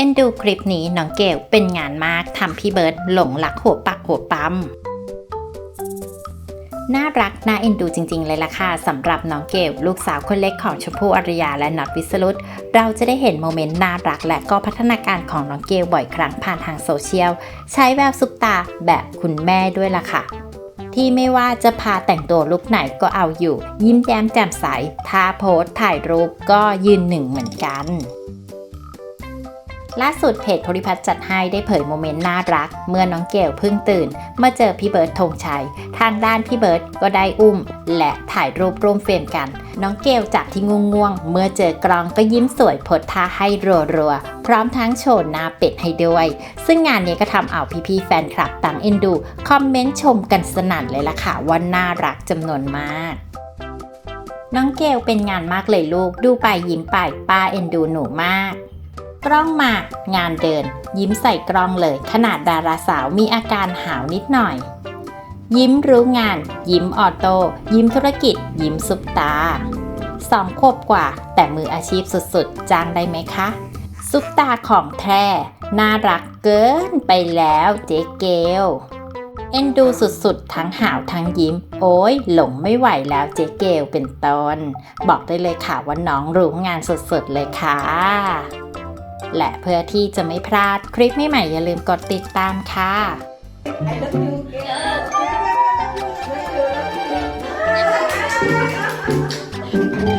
เอ็นดูคลิปนี้น้องเกลเป็นงานมากทำพี่เบิร์ดหลงรักหัวปักหัวปั๊มน่ารักน่าเอ็นดูจริง ๆ เลยล่ะค่ะสำหรับน้องเกลลูกสาวคนเล็กของชมพู่อารยาและนัทวิสรุตเราจะได้เห็นโมเมนต์น่ารักและก็พัฒนาการของน้องเกลบ่อยครั้งผ่านทางโซเชียล ใช้แววซุปตาแบบคุณแม่ด้วยล่ะค่ะ ที่ไม่ว่าจะพาแต่งตัวลุกไหนก็เอาอยู่ ยิ้มแย้มแจ่มใสท่าโพสถ่ายรูปก็ยืนหนึ่งเหมือนกัน ล่าสุดเพจพลิพัฒน์จัดให้ได้เผยโมเมนต์น่ารัก เมื่อน้องเกลเพิ่งตื่นเมื่อเจอพี่เบิร์ดธงชัย ทางด้านพี่เบิร์ดก็ได้อุ้ม และถ่ายรูปร่วมเฟรมกัน น้องเกลจากที่ง่วงๆ เมื่อเจอกลองก็ยิ้มสวยโพสท่าให้รัวๆ พร้อมทั้งโชว์หน้าเป็ดให้ด้วย ซึ่งงานนี้ก็ทำเอาพี่ๆแฟนคลับต่างเอ็นดู คอมเมนต์ชมกันสนั่นเลยล่ะค่ะว่าน่ารักจำนวนมากน้องเกลเป็นงานมากเลยลูก ดูไปยิ้มไปป้าเอ็นดูหนูมาก กล้องมางานเดิน ยิ้มใส่กล้องเลย ขนาดดาราสาวมีอาการหาวนิดหน่อย ยิ้มรู้งาน ยิ้มออโต้ยิ้มธุรกิจ ยิ้มซุปตาสองขวบกว่า แต่มืออาชีพสุดๆ จ้างได้ไหมคะ ซุปตาของแท้น่ารักเกินไปแล้วเจ๊เกลเอ็นดูสุดๆ ทั้งหาวทั้งยิ้ม โอ้ยหลงไม่ไหวแล้วเจ๊เกลเป็นต้น บอกได้เลยค่ะว่าน้องรู้งานสุดๆ เลยค่ะ และเพื่อที่จะไม่พลาดคลิปใหม่ๆอย่าลืมกดติดตามค่ะ I love you. Love you. Love you.